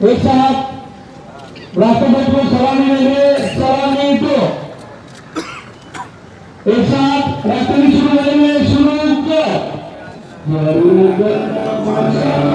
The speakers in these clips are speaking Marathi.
एक साथ राष्ट्रपति को सलामी देंगे सलामी तो एक साथ राष्ट्रपति शुरू करेंगे शुरू कर माता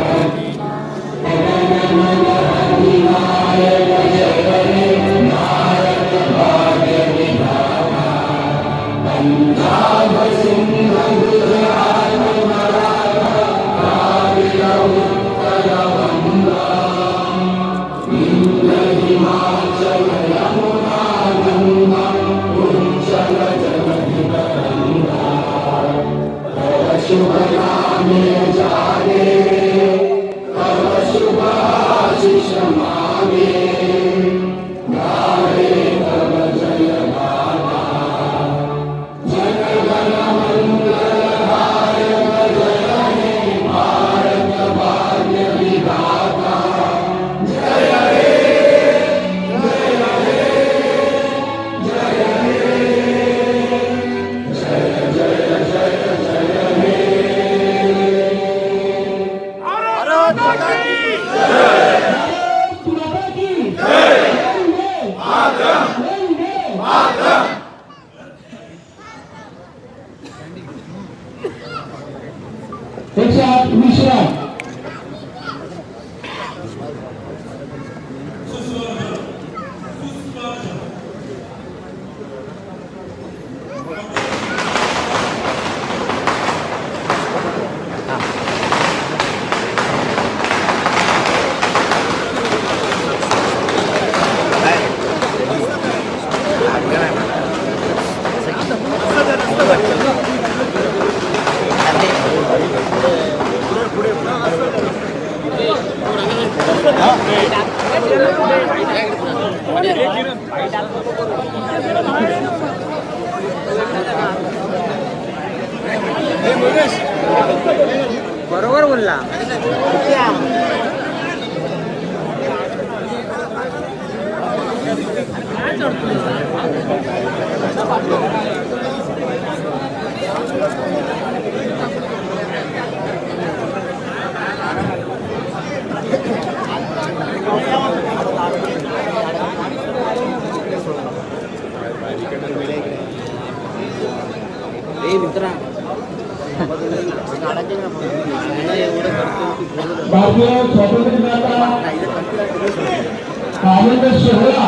आनंद सोहळा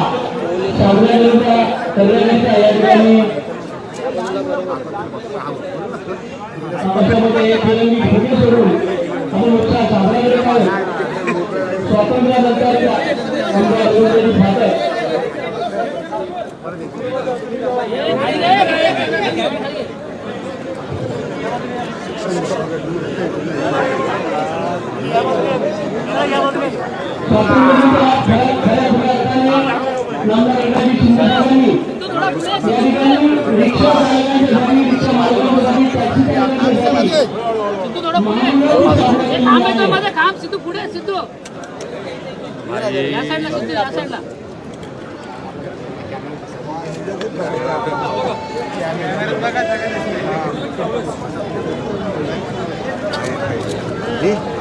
या ठिकाणी सोडून आपण उत्साह साजरा करत आहोत स्वातंत्र्यानंतरच्या फाटक माझं काम सिद्धू पुढे सिद्धू या साईडला सिद्धू या साईडला बघा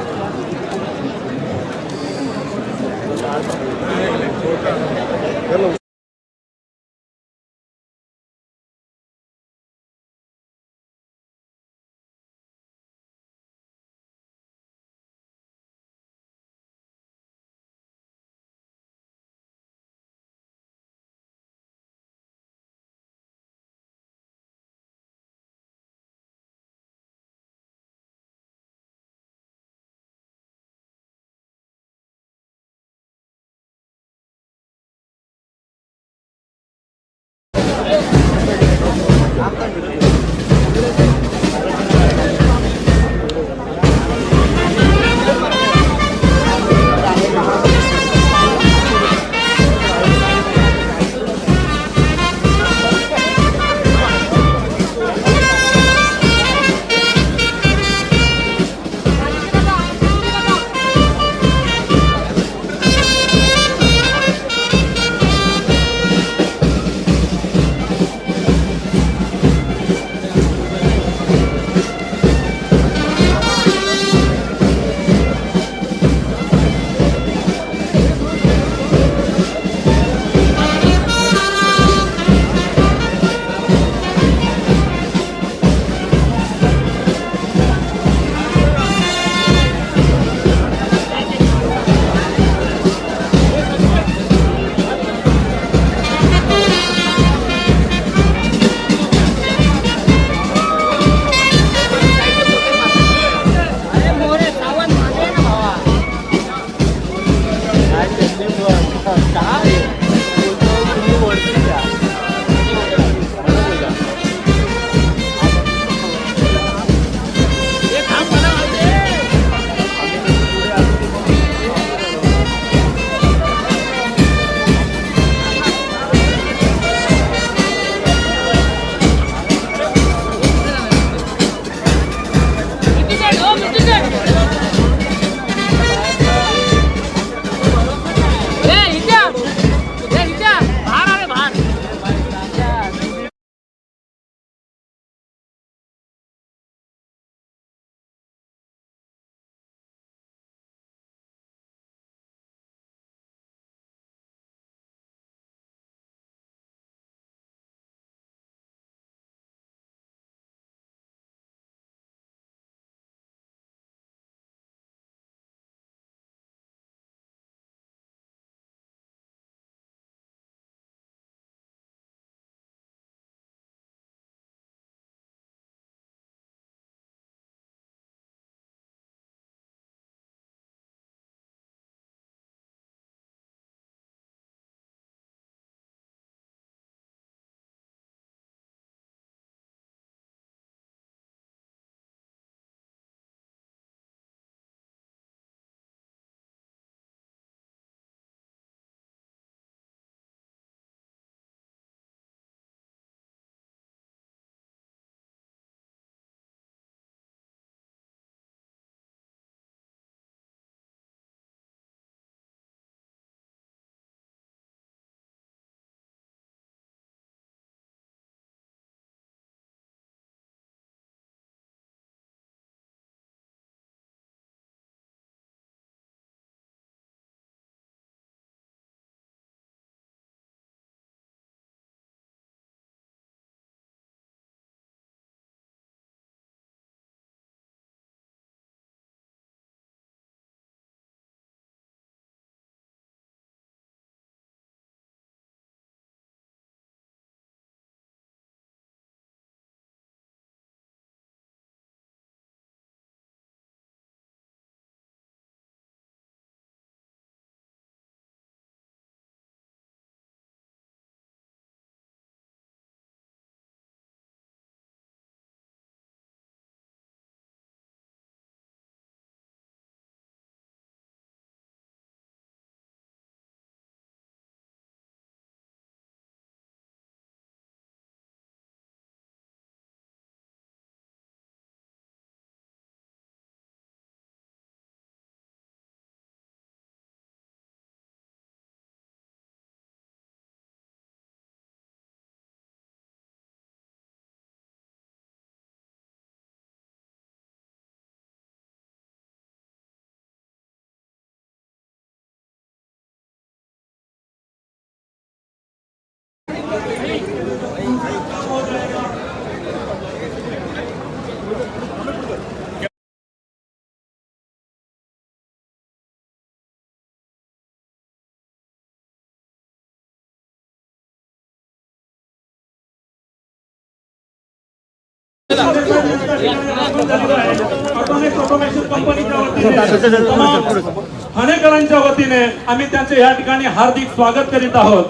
ऑटोमेशन वतीने आम्ही त्यांचे या ठिकाणी हार्दिक स्वागत करीत आहोत.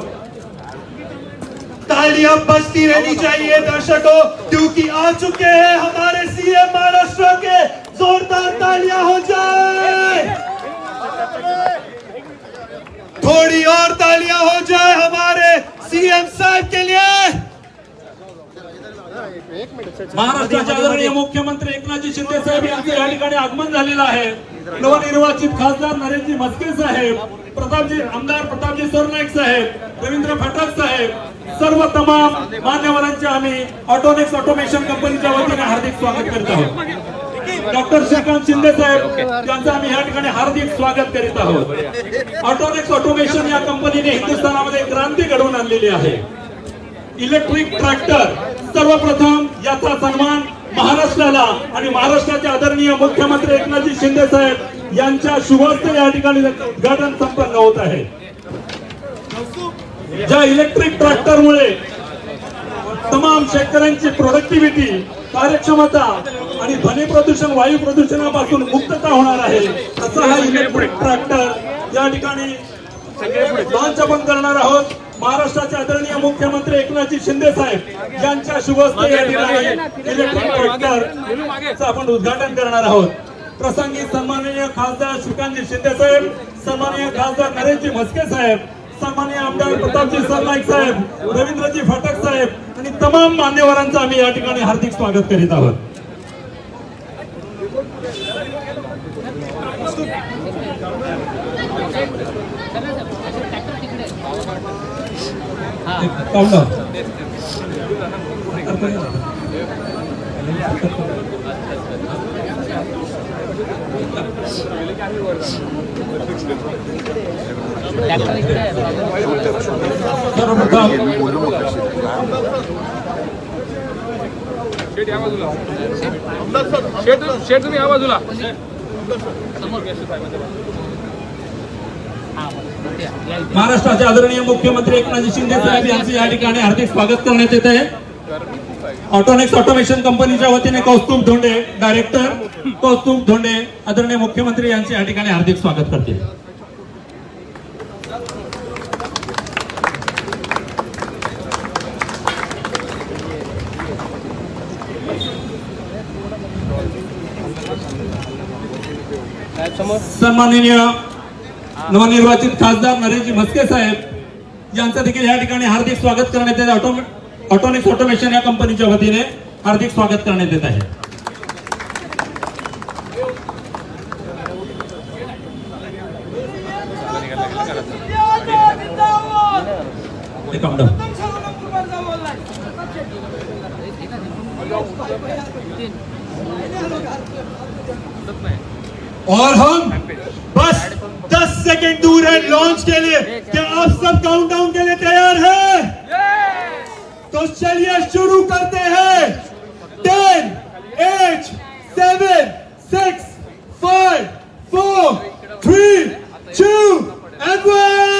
तालियां बजती रहनी चाहिए दर्शकों क्योंकि आ चुके हैं हमारे सीएम महाराष्ट्र के। जोरदार तालियां हो जाए। थोड़ी और तालियां हो जाए हमारे सीएम साहब के लिए। महाराष्ट्राचे आदरणीय मुख्यमंत्री एकनाथजी शिंदे साहेब यांचे या ठिकाणी आगमन झालेलं आहे. नवनिर्वाचित खासदार नरेंद्रजी मस्के साहेब प्रतापजी आमदार प्रतापजी सरनाईक साहेब रवींद्र फाटक साहेब सर्व तमाम मान्यवरांचे आम्ही ऑटोनेक्स ऑटोमेशन कंपनीच्या वतीने हार्दिक स्वागत करीत आहोत. डॉक्टर श्रीकांत शिंदे साहेब त्यांचं आम्ही या ठिकाणी हार्दिक स्वागत करीत आहोत. ऑटोनेक्स ऑटोमेशन या कंपनीने हिंदुस्थानामध्ये क्रांती घडवून आणलेली आहे. इलेक्ट्रिक ट्रॅक्टर सर्वप्रथम याचा सन्मान महाराष्ट्राला आणि महाराष्ट्राचे आदरणीय मुख्यमंत्री एकनाथजी शिंदे साहेब यांच्या शुभस्ते या ठिकाणी उद्घाटन संपन्न होत आहे. ज्या इलेक्ट्रिक ट्रॅक्टरमुळे तमाम शेतकऱ्यांची प्रोडक्टिव्हिटी कार्यक्षमता आणि ध्वनी प्रदूषण वायू प्रदूषणापासून मुक्तता होणार आहे असा हा इलेक्ट्रिक ट्रॅक्टर या ठिकाणी लॉन्च आपण करणार आहोत. महाराष्ट्राचे आदरणीय मुख्यमंत्री एकनाथजी शिंदे साहेब यांच्या शुभस्ते या ठिकाणी इलेक्ट्रिक आपण उद्घाटन करणार आहोत. प्रसंगी सन्माननीय खासदार श्रीकांतजी शिंदे साहेब सन्माननीय खासदार नरेंद्रजी म्हस्के साहेब सन्माननीय आमदार प्रतापजी सरनाईक साहेब रवींद्रजी फाटक साहेब आणि तमाम मान्यवरांचं आम्ही या ठिकाणी हार्दिक स्वागत करीत आहोत. काउंटर सर्वप्रथम शेठ शेठ तुम्ही या बाजूला महाराष्ट्राचे आदरणीय मुख्यमंत्री एकनाथजी शिंदे साहेब यांचे या ठिकाणी हार्दिक स्वागत करण्यात येत आहे. ऑटोनेक्स ऑटोमेशन कंपनीच्या वतीने कौस्तुभ धोंडे डायरेक्टर कौस्तुभ धोंडे आदरणीय मुख्यमंत्री यांचे या ठिकाणी हार्दिक स्वागत करतील. सन्माननीय नवनिर्वाचित खासदार नरेंद्रजी म्हस्के साहेब यांचं देखील या ठिकाणी हार्दिक स्वागत करण्यात येत ऑटो ऑटोनिक्स ऑटोमेशन या कंपनीच्या वतीने हार्दिक स्वागत करण्यात येत आहे. और हम सेकंड दूर है लॉन्च के लिए क्या आप सब काउंटडाउन के लिए तैयार है? तो चलिए शुरू करते हैं। Ten eight seven six five four three two and one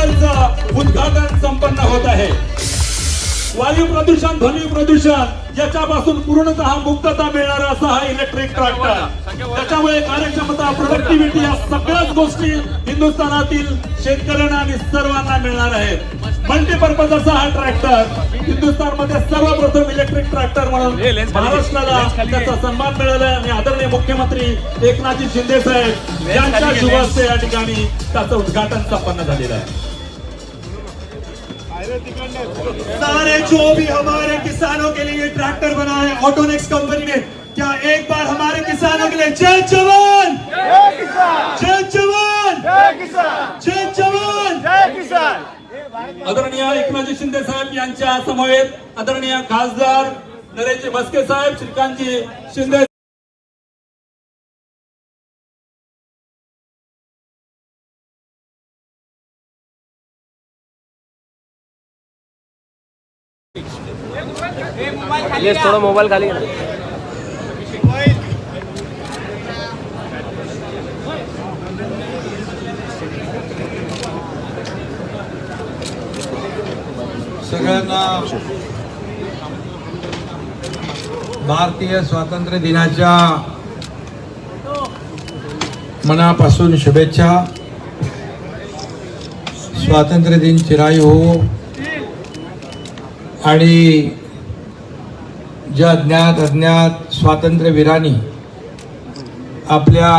ट्रॅक्टरचं उद्घाटन संपन्न होत आहे. वायू प्रदूषण ध्वनी प्रदूषण याच्यापासून पूर्णतः मुक्तता मिळणार असा हा इलेक्ट्रिक ट्रॅक्टर त्याच्यामुळे कार्यक्षमता प्रोडक्टिव्हिटी या सगळ्याच गोष्टी हिंदुस्थानातील शेतकऱ्यांना आणि सर्वांना मिळणार आहेत. मल्टीपर्पज असा हा ट्रॅक्टर हिंदुस्थानमध्ये सर्वप्रथम इलेक्ट्रिक ट्रॅक्टर म्हणून महाराष्ट्राला त्याचा सन्मान मिळाला आणि आदरणीय मुख्यमंत्री एकनाथजी शिंदे साहेब यांच्या शुभ या ठिकाणी त्याचं उद्घाटन संपन्न झालेलं आहे. सारे जो भी हमारे किसानों के लिए ट्रैक्टर बना है ऑटोनेक्स कंपनी ने क्या एक बार हमारे किसानों के लिए जय जवान! जय जवान! जय जवान! आदरणीय एकनाथजी शिंदे साहेब यांच्या समवेत आदरणीय खासदार नरेंद्र मस्के साहेब श्रीकांतजी शिंदे निलेश थोडं मोबाईल खाली सगळ्यांना भारतीय स्वातंत्र्य दिनाच्या मनापासून शुभेच्छा. स्वातंत्र्य दिन चिरायू हो. आणि ज्या ज्ञात अज्ञात स्वातंत्र्यवीरांनी आपल्या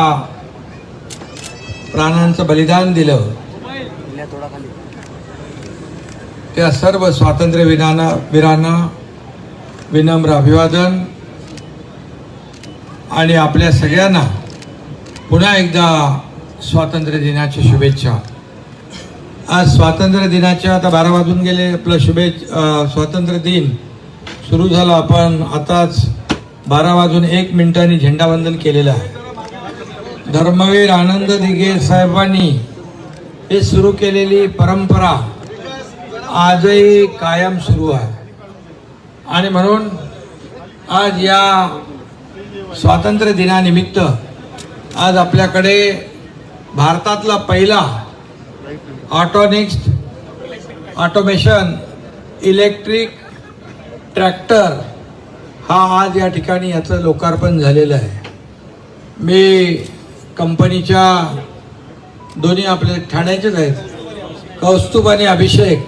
प्राणांचं बलिदान दिलं त्या सर्व स्वातंत्र्य वीरांना विनम्र अभिवादन आणि आपल्या सगळ्यांना पुन्हा एकदा स्वातंत्र्य दिनाच्या शुभेच्छा. आज स्वातंत्र्य दिनाच्या आता बारा वाजून गेले आपलं शुभेच्छा स्वातंत्र्य दिन सुरू झाला. आपण आताच बारा वाजून एक मिनिटांनी झेंडावंदन केलेलं आहे. धर्मवीर आनंद दिघे साहेबांनी हे सुरू केलेली परंपरा आजही कायम सुरू आहे. आणि म्हणून आज या स्वातंत्र्य दिनानिमित्त आज आपल्याकडे भारतातला पहिला ऑटोनिक्स ऑटोमेशन इलेक्ट्रिक ट्रॅक्टर हा आज या ठिकाणी याचं लोकार्पण झालेलं आहे. मी कंपनीच्या दोन्ही आपले ठाण्याचेच आहेत. कौस्तुभ आणि अभिषेक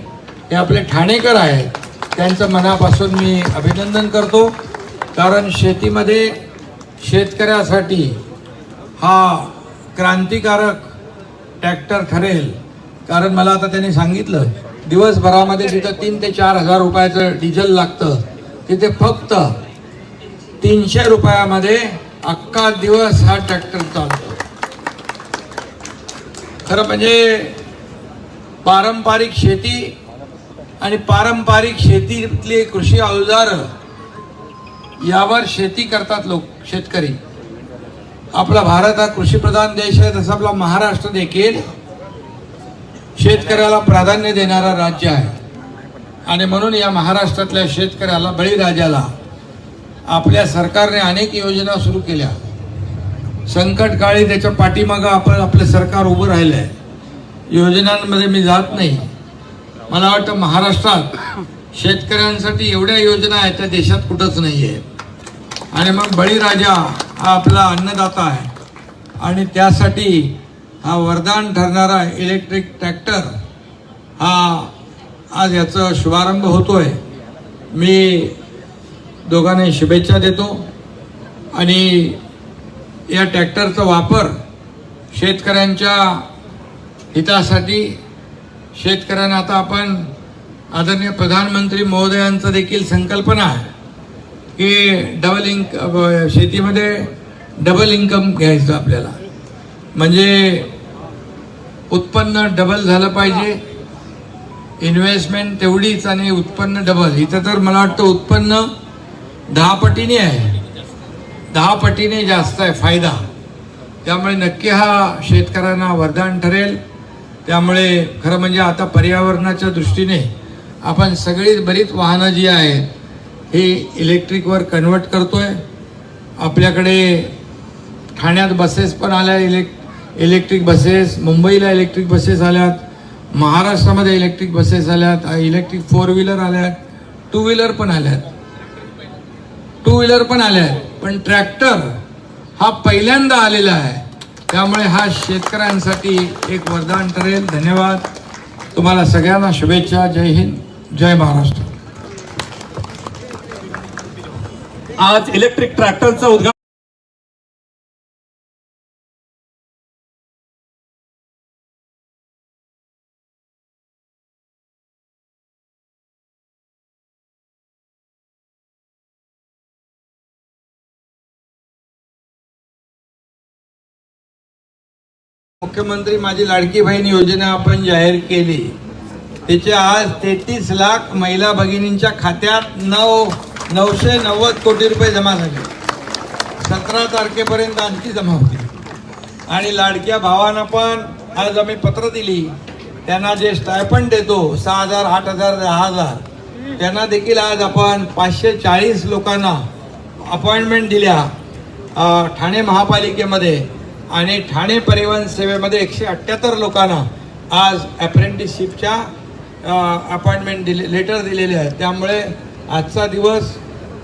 हे आपले ठाणेकर आहेत. त्यांचं मनापासून मी अभिनंदन करतो. कारण शेतीमध्ये शेतकऱ्यासाठी हा क्रांतिकारक ट्रॅक्टर ठरेल. कारण मला आता त्यांनी सांगितलं दिवसभरामध्ये तिथं तीन ते चार हजार रुपयाचं डिझेल लागतं. तिथे फक्त तीनशे रुपयामध्ये अख्खा दिवस हा ट्रॅक्टर चालतो. खरं म्हणजे पारंपरिक शेती आणि पारंपरिक शेतीतली कृषी अवजार यावर शेती करतात लोक शेतकरी. आपला भारत हा कृषीप्रधान देश आहे तसा आपला महाराष्ट्र देखील शेतकऱ्याला प्राधान्य देणारा राज्य आहे. आणि म्हणून या महाराष्ट्रातल्या शेतकऱ्याला बळीराजाला आपल्या सरकारने अनेक योजना सुरू केल्या. संकट काळी त्याच्या पाठीमागं आपण आपलं सरकार उभं राहिलं आहे योजनांमध्ये मी जात नाही. मला वाटतं महाराष्ट्रात शेतकऱ्यांसाठी एवढ्या योजना आहेत त्या देशात कुठंच नाही आहे आणि मग बळीराजा हा आपला अन्नदाता आहे. आणि त्यासाठी हा वरदान ठरणारा इलेक्ट्रिक ट्रॅक्टर हा आज याचा शुभारंभ होतो आहे मी दोघांना शुभेच्छा देतो आणि या ट्रॅक्टरचा वापर शेतकऱ्यांच्या हितासाठी शेतकऱ्यांना आता आपण आदरणीय प्रधानमंत्री महोदयांचं देखील संकल्पना आहे की डबल इन्क शेतीमध्ये डबल इन्कम घ्यायचं आपल्याला. म्हणजे उत्पन्न डबल झालं पाहिजे. इन्व्हेस्टमेंट तेवढीच आणि उत्पन्न डबल इथं तर मला वाटतं उत्पन्न दहा पटीने आहे. दहा पटीने जास्त आहे फायदा. त्यामुळे नक्की हा शेतकऱ्यांना वरदान ठरेल. त्यामुळे खरं म्हणजे आता पर्यावरणाच्या दृष्टीने आपण सगळी बरीच वाहनं जी आहेत ही इलेक्ट्रिकवर कन्वर्ट आहे आपल्याकडे ठाण्यात बसेस पण आल्या इलेक् इलेक्ट्रिक बसेस मुंबईला इलेक्ट्रिक बसेस आल्यात महाराष्ट्रामध्ये इलेक्ट्रिक बसेस आल्यात इलेक्ट्रिक फोर व्हीलर आल्यात टू व्हीलर पण आल्यात. टू व्हीलर पण आल्या आहेत पण ट्रॅक्टर हा पहिल्यांदा आलेला आहे. त्यामुळे हा शेतकऱ्यांसाठी एक वरदान ठरेल. धन्यवाद. तुम्हाला सगळ्यांना शुभेच्छा. जय हिंद. जय महाराष्ट्र. आज इलेक्ट्रिक ट्रॅक्टरचं उद्घाटन मुख्यमंत्री माझी लाडकी बहीण योजना आपण जाहीर केली. त्याचे आज तेहतीस लाख महिला भगिनींच्या खात्यात नऊ नऊशे नव्वद कोटी रुपये जमा झाले. सतरा तारखेपर्यंत आणखी जमा होती. आणि लाडक्या भावांना पण आज आम्ही पत्र दिली. त्यांना जे स्टायपंड देतो सहा हजार आठ हजार दहा हजार त्यांना देखील आज आपण पाचशे चाळीस लोकांना अपॉइंटमेंट दिल्या. ठाणे महापालिकेमध्ये. आणि ठाणे परिवहन सेवेमध्ये एकशे अठ्ठ्याहत्तर लोकांना आज अप्रेंटिसशिपच्या अपॉइंटमेंट दिले लेटर दिलेले आहेत. त्यामुळे आजचा दिवस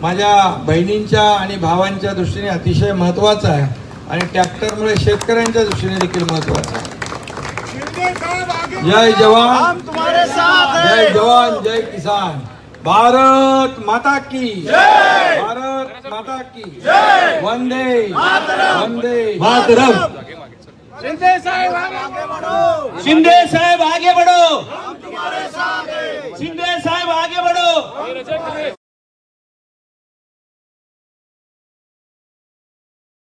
माझ्या बहिणींच्या आणि भावांच्या दृष्टीने अतिशय महत्त्वाचा आहे. आणि ट्रॅक्टरमुळे शेतकऱ्यांच्या दृष्टीने देखील महत्त्वाचा आहे. जय जवान. जय जवान जय किसान. भारत माता की। भारत माता की। वंदे। वंदे। मातरम। शिंदे साहेब आगे बढ़ो। शिंदे साहेब आगे बढ़ो। शिंदे साहेब आगे बढ़ो।